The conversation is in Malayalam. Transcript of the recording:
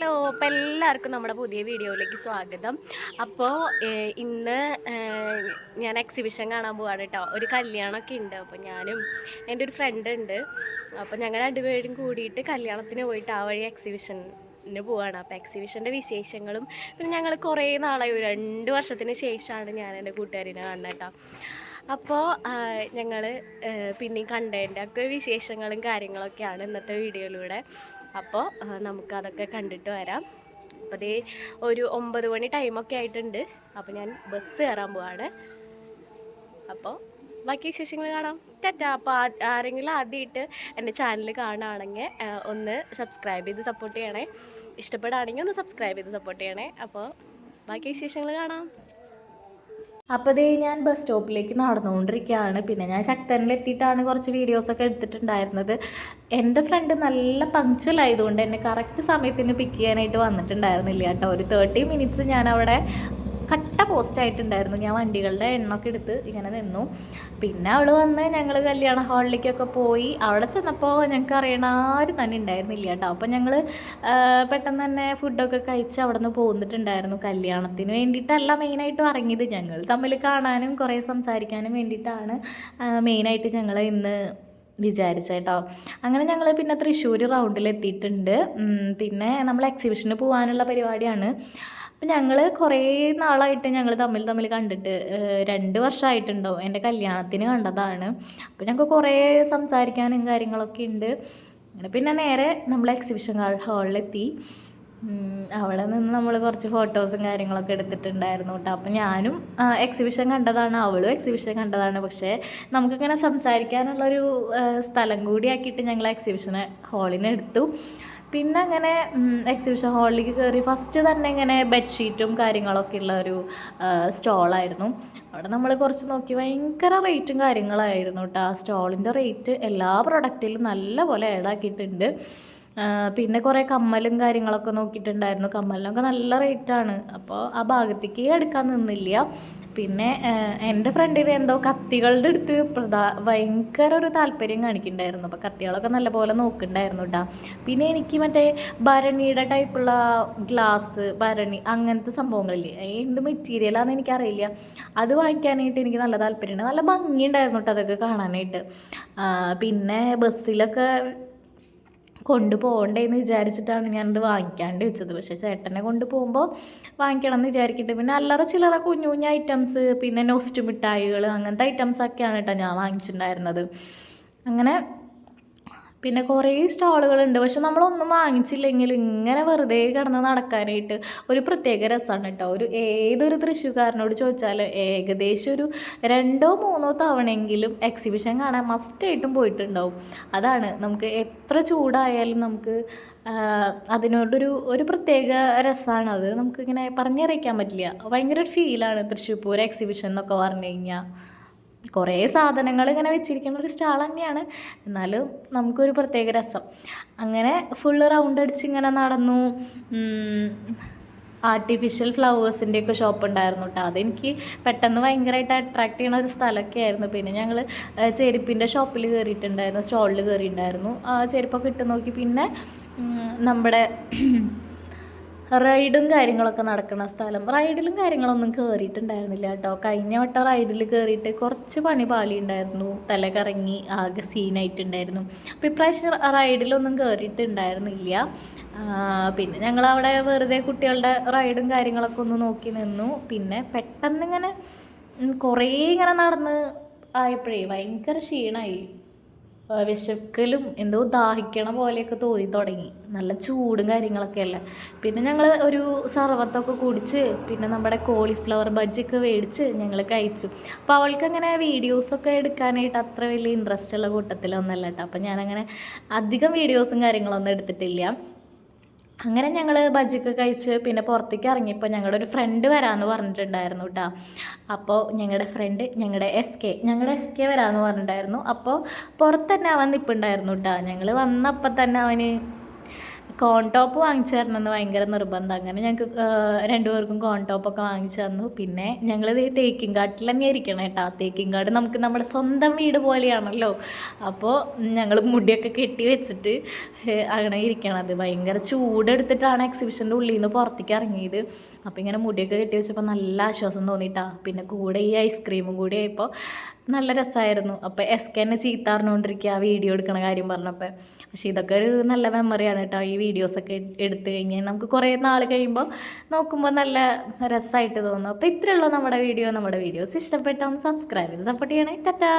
ഹലോ അപ്പം എല്ലാവർക്കും നമ്മുടെ പുതിയ വീഡിയോയിലേക്ക് സ്വാഗതം. അപ്പോൾ ഇന്ന് ഞാൻ എക്സിബിഷൻ കാണാൻ പോവാണ് കേട്ടോ ഒരു കല്യാണമൊക്കെ ഉണ്ട്. അപ്പോൾ ഞാനും എന്റെ ഒരു ഫ്രണ്ട് ഉണ്ട്. അപ്പോൾ ഞങ്ങൾ രണ്ടുപേരും കൂടിയിട്ട് കല്യാണത്തിന് പോയിട്ട് ആ വഴി എക്സിബിഷന് പോവാണ്. അപ്പോൾ എക്സിബിഷന്റെ വിശേഷങ്ങളും പിന്നെ ഞങ്ങൾ കുറേ നാളായി. രണ്ട് വർഷത്തിന് ശേഷമാണ് ഞാൻ എന്റെ കൂട്ടുകാരിനെ കാണുന്നത് കേട്ടോ അപ്പോൾ ഞങ്ങൾ പിന്നെയും കണ്ടതിന്റെ ഒക്കെ വിശേഷങ്ങളും കാര്യങ്ങളൊക്കെയാണ് ഇന്നത്തെ വീഡിയോയിലൂടെ. അപ്പോൾ നമുക്കതൊക്കെ കണ്ടിട്ട് വരാം. അപ്പോൾ ദേ ഒരു ഒമ്പത് മണി ടൈമൊക്കെ ആയിട്ടുണ്ട്. അപ്പോൾ ഞാൻ ബസ് കയറാൻ പോവാണ്. അപ്പോൾ ബാക്കി വിശേഷങ്ങൾ കാണാം. ടാറ്റ. അപ്പോൾ ആരെങ്കിലും ആദ്യമായിട്ട് എന്റെ ചാനൽ കാണുകയാണെങ്കിൽ ഒന്ന് സബ്സ്ക്രൈബ് ചെയ്ത് സപ്പോർട്ട് ചെയ്യണേ. ഇഷ്ടപ്പെടുകയാണെങ്കിൽ ഒന്ന് സബ്സ്ക്രൈബ് ചെയ്ത് സപ്പോർട്ട് ചെയ്യണേ. അപ്പോൾ ബാക്കി വിശേഷങ്ങൾ കാണാം. അപ്പോൾ ദേ ഞാൻ ബസ് സ്റ്റോപ്പിലേക്ക് നടന്നുകൊണ്ടിരിക്കുകയാണ്. പിന്നെ ഞാൻ ശക്തനിലെത്തിയിട്ടാണ് കുറച്ച് വീഡിയോസൊക്കെ എടുത്തിട്ടുണ്ടായിരുന്നത്. എന്റെ ഫ്രണ്ട് നല്ല പങ്ക്ച്വൽ ആയതുകൊണ്ട് എന്നെ കറക്റ്റ് സമയത്തിന് പിക്ക് ചെയ്യാനായിട്ട് വന്നിട്ടുണ്ടായിരുന്നില്ല കേട്ടോ. ഒരു തേർട്ടി മിനിറ്റ്സ് ഞാൻ അവിടെ കട്ട പോസ്റ്റ് ആയിട്ടുണ്ടായിരുന്നു ഞാൻ വണ്ടികളുടെ എണ്ണൊക്കെ എടുത്ത് ഇങ്ങനെ നിന്നു. പിന്നെ അവൾ വന്ന് ഞങ്ങൾ കല്യാണ ഹാളിലേക്കൊക്കെ പോയി. അവിടെ ചെന്നപ്പോൾ ഞങ്ങൾക്ക് അറിയണ ആരും തന്നെ ഉണ്ടായിരുന്നില്ല കേട്ടോ. അപ്പോൾ ഞങ്ങൾ പെട്ടെന്ന് തന്നെ ഫുഡൊക്കെ കഴിച്ച് അവിടെ നിന്ന് പോന്നിട്ടുണ്ടായിരുന്നു. കല്യാണത്തിന് വേണ്ടിയിട്ടല്ല മെയിനായിട്ടും ഇറങ്ങിയത് ഞങ്ങൾ തമ്മിൽ കാണാനും കുറേ സംസാരിക്കാനും വേണ്ടിയിട്ടാണ് മെയിനായിട്ട് ഞങ്ങൾ ഇന്ന് വിചാരിച്ചേട്ടോ അങ്ങനെ ഞങ്ങൾ പിന്നെ തൃശ്ശൂർ റൗണ്ടിൽ എത്തിയിട്ടുണ്ട് പിന്നെ നമ്മൾ എക്സിബിഷന് പോകാനുള്ള പരിപാടിയാണ്. അപ്പം ഞങ്ങൾ കുറേ നാളായിട്ട് ഞങ്ങൾ തമ്മിൽ തമ്മിൽ കണ്ടിട്ട് രണ്ട് വർഷമായിട്ടുണ്ടാവും എന്റെ കല്യാണത്തിന് കണ്ടതാണ്. അപ്പം ഞങ്ങൾക്ക് കുറേ സംസാരിക്കാനും കാര്യങ്ങളൊക്കെ ഉണ്ട് അങ്ങനെ പിന്നെ നേരെ നമ്മൾ എക്സിബിഷൻ ഹാളിലെത്തി അവിടെ നിന്ന് നമ്മൾ കുറച്ച് ഫോട്ടോസും കാര്യങ്ങളൊക്കെ എടുത്തിട്ടുണ്ടായിരുന്നു കേട്ടോ അപ്പം ഞാനും എക്സിബിഷൻ കണ്ടതാണ് അവളും എക്സിബിഷൻ കണ്ടതാണ്. പക്ഷേ നമുക്കിങ്ങനെ സംസാരിക്കാനുള്ളൊരു സ്ഥലം കൂടിയാക്കിയിട്ട് ഞങ്ങൾ എക്സിബിഷൻ ഹാളിന് എടുത്തു. പിന്നെ അങ്ങനെ എക്സിബിഷൻ ഹാളിലേക്ക് കയറി ഫസ്റ്റ് തന്നെ ഇങ്ങനെ ബെഡ്ഷീറ്റും കാര്യങ്ങളൊക്കെ ഉള്ള ഒരു സ്റ്റോളായിരുന്നു അവിടെ നമ്മൾ കുറച്ച് നോക്കി ഭയങ്കര റേറ്റും കാര്യങ്ങളായിരുന്നു കേട്ടോ ആ സ്റ്റോളിന്റെ റേറ്റ് എല്ലാ പ്രൊഡക്റ്റിലും നല്ല പോലെ ഏടാക്കിയിട്ടുണ്ട് പിന്നെ കുറേ കമ്മലും കാര്യങ്ങളൊക്കെ നോക്കിയിട്ടുണ്ടായിരുന്നു. കമ്മലിനൊക്കെ നല്ല റേറ്റാണ് അപ്പോൾ ആ ഭാഗത്തേക്ക് എടുക്കാൻ നിന്നില്ല. പിന്നെ എന്റെ ഫ്രണ്ടിന് എന്തോ കത്തികളുടെ അടുത്ത് പ്രധാ ഭയങ്കര ഒരു താല്പര്യം കാണിക്കുന്നുണ്ടായിരുന്നു. അപ്പോൾ കത്തികളൊക്കെ നല്ലപോലെ നോക്കുന്നുണ്ടായിരുന്നു കേട്ടോ പിന്നെ എനിക്ക് മറ്റേ ഭരണിയുടെ ടൈപ്പുള്ള ഗ്ലാസ് ഭരണി അങ്ങനത്തെ സംഭവങ്ങളില്ലേ? എന്ത് മെറ്റീരിയലാണെന്ന് എനിക്കറിയില്ല. അത് വാങ്ങിക്കാനായിട്ട് എനിക്ക് നല്ല താല്പര്യമുണ്ട്. നല്ല ഭംഗിയുണ്ടായിരുന്നു കേട്ടോ അതൊക്കെ കാണാനായിട്ട്. പിന്നെ ബസ്സിലൊക്കെ കൊണ്ടുപോകണ്ടേന്ന് വിചാരിച്ചിട്ടാണ് ഞാനത് വാങ്ങിക്കാണ്ട് വെച്ചത്. പക്ഷേ ചേട്ടനെ കൊണ്ടുപോകുമ്പോൾ വാങ്ങിക്കണം എന്ന് വിചാരിക്കട്ടെ പിന്നെ അല്ലറ ചില്ലറ കുഞ്ഞു കുഞ്ഞു ഐറ്റംസ് പിന്നെ നോസ്റ്റ് മിഠായികൾ അങ്ങനത്തെ ഐറ്റംസൊക്കെയാണ് കേട്ടോ ഞാൻ വാങ്ങിച്ചിട്ടുണ്ടായിരുന്നത്. അങ്ങനെ പിന്നെ കുറേ സ്റ്റാളുകളുണ്ട്. പക്ഷെ നമ്മളൊന്നും വാങ്ങിച്ചില്ലെങ്കിൽ ഇങ്ങനെ വെറുതെ കിടന്ന് നടക്കാനായിട്ട് ഒരു പ്രത്യേക രസമാണ് കേട്ടോ. ഒരു ഏതൊരു തൃശ്ശൂക്കാരനോട് ചോദിച്ചാൽ ഏകദേശം ഒരു രണ്ടോ മൂന്നോ തവണയെങ്കിലും എക്സിബിഷൻ കാണാൻ മസ്റ്റായിട്ടും പോയിട്ടുണ്ടാവും. അതാണ് നമുക്ക് എത്ര ചൂടായാലും നമുക്ക് അതിനോടൊരു ഒരു പ്രത്യേക രസമാണ് അത് നമുക്കിങ്ങനെ പറഞ്ഞറിയിക്കാൻ പറ്റില്ല. ഭയങ്കര ഒരു ഫീലാണ് തൃശ്ശൂർ പൂരം എക്സിബിഷൻ എന്നൊക്കെ പറഞ്ഞു കഴിഞ്ഞാൽ. കുറേ സാധനങ്ങൾ ഇങ്ങനെ വെച്ചിരിക്കുന്ന ഒരു സ്റ്റാൾ തന്നെയാണ്. എന്നാലും നമുക്കൊരു പ്രത്യേക രസം. അങ്ങനെ ഫുള്ള് റൗണ്ട് അടിച്ച് ഇങ്ങനെ നടന്നു. ആർട്ടിഫിഷ്യൽ ഫ്ലവേഴ്സിന്റെയൊക്കെ ഷോപ്പ് ഉണ്ടായിരുന്നു കേട്ടോ അതെനിക്ക് പെട്ടെന്ന് ഭയങ്കരമായിട്ട് അട്രാക്ട് ചെയ്യുന്ന ഒരു സ്ഥലമൊക്കെ ആയിരുന്നു. പിന്നെ ഞങ്ങൾ ചെരുപ്പിന്റെ ഷോപ്പിൽ കയറിയിട്ടുണ്ടായിരുന്നു സ്റ്റോളിൽ കയറിയിട്ടുണ്ടായിരുന്നു ആ ചെരുപ്പൊക്കെ ഇട്ട് നോക്കി. പിന്നെ നമ്മുടെ റൈഡും കാര്യങ്ങളൊക്കെ നടക്കുന്ന സ്ഥലം. റൈഡിലും കാര്യങ്ങളൊന്നും കയറിയിട്ടുണ്ടായിരുന്നില്ല കേട്ടോ. കഴിഞ്ഞ വട്ടം റൈഡിൽ കയറിയിട്ട് കുറച്ച് പണി പാളിയുണ്ടായിരുന്നു. തല കറങ്ങി ആകെ സീനായിട്ടുണ്ടായിരുന്നു. അപ്പോൾ ഇപ്രാവശ്യം റൈഡിലൊന്നും കയറിയിട്ടുണ്ടായിരുന്നില്ല പിന്നെ ഞങ്ങൾ അവിടെ വെറുതെ കുട്ടികളുടെ റൈഡും കാര്യങ്ങളൊക്കെ ഒന്ന് നോക്കി നിന്നു. പിന്നെ പെട്ടെന്ന് ഇങ്ങനെ കുറേ ഇങ്ങനെ നടന്ന് ആയപ്പോഴേ ഭയങ്കര ക്ഷീണമായി വിശക്കലും എന്തോ ദാഹിക്കണ പോലെയൊക്കെ തോന്നി തുടങ്ങി. നല്ല ചൂടും കാര്യങ്ങളൊക്കെ അല്ല? പിന്നെ ഞങ്ങൾ ഒരു സർവത്തൊക്കെ കുടിച്ച് പിന്നെ നമ്മുടെ കോളിഫ്ലവർ ബജ്ജിയൊക്കെ മേടിച്ച് ഞങ്ങൾ കഴിച്ചു. അപ്പോൾ അവൾക്ക് അങ്ങനെ വീഡിയോസൊക്കെ എടുക്കാനായിട്ട് അത്ര വലിയ ഇൻട്രസ്റ്റ് ഉള്ള കൂട്ടത്തിലൊന്നല്ല കേട്ടോ. അപ്പോൾ ഞാനങ്ങനെ അധികം വീഡിയോസും കാര്യങ്ങളൊന്നും എടുത്തിട്ടില്ല. അങ്ങനെ ഞങ്ങൾ ബജ്ജിയൊക്കെ കഴിച്ച് പിന്നെ പുറത്തേക്ക് ഇറങ്ങിയപ്പോൾ ഞങ്ങളുടെ ഒരു ഫ്രണ്ട് വരാമെന്ന് പറഞ്ഞിട്ടുണ്ടായിരുന്നു കേട്ടോ അപ്പോൾ ഞങ്ങളുടെ ഫ്രണ്ട് ഞങ്ങളുടെ എസ് കെ ഞങ്ങളുടെ എസ് കെ വരാമെന്ന് പറഞ്ഞിട്ടുണ്ടായിരുന്നു. അപ്പോൾ പുറത്ത് തന്നെ അവൻ നിൽപ്പുണ്ടായിരുന്നു കേട്ടോ ഞങ്ങൾ വന്നപ്പോൾ തന്നെ അവന് കോൺ ടോപ്പ് വാങ്ങിച്ചു തരണമെന്ന് ഭയങ്കര നിർബന്ധം. അങ്ങനെ ഞങ്ങൾക്ക് രണ്ടുപേർക്കും കോൺ ടോപ്പൊക്കെ വാങ്ങിച്ചു തന്നു. പിന്നെ ഞങ്ങൾ തേക്കിങ്കാട്ടിൽ തന്നെ ഇരിക്കണം കേട്ടോ. തേക്കിങ്കാട് നമുക്ക് നമ്മുടെ സ്വന്തം വീട് പോലെയാണല്ലോ. അപ്പോൾ ഞങ്ങൾ മുടിയൊക്കെ കെട്ടി വെച്ചിട്ട് അങ്ങനെ ഇരിക്കണത് ഭയങ്കര ചൂടെടുത്തിട്ടാണ് എക്സിബിഷന്റെ ഉള്ളിൽ നിന്ന് പുറത്തേക്ക് ഇറങ്ങിയത്. അപ്പോൾ ഇങ്ങനെ മുടിയൊക്കെ കെട്ടി വെച്ചപ്പോൾ നല്ല ആശ്വാസം തോന്നിയിട്ടാ പിന്നെ കൂടെ ഈ ഐസ്ക്രീമും കൂടി ആയപ്പോൾ നല്ല രസമായിരുന്നു അപ്പോൾ എസ് കെ എന്നെ ചീത്താറിഞ്ഞുകൊണ്ടിരിക്കുക വീഡിയോ എടുക്കണ കാര്യം പറഞ്ഞപ്പോൾ പക്ഷേ ഇതൊക്കെ ഒരു നല്ല മെമ്മറിയാണ് കേട്ടോ ഈ വീഡിയോസൊക്കെ എടുത്തു കഴിഞ്ഞാൽ നമുക്ക് കുറേ നാൾ കഴിയുമ്പോൾ നോക്കുമ്പോൾ നല്ല രസമായിട്ട് തോന്നും. അപ്പോൾ ഇത്രയുള്ള നമ്മുടെ വീഡിയോ നമ്മുടെ വീഡിയോസ് ഇഷ്ടപ്പെട്ടാൽ സബ്സ്ക്രൈബ് ചെയ്ത് സപ്പോർട്ട് ചെയ്യണേ. ടാറ്റാ.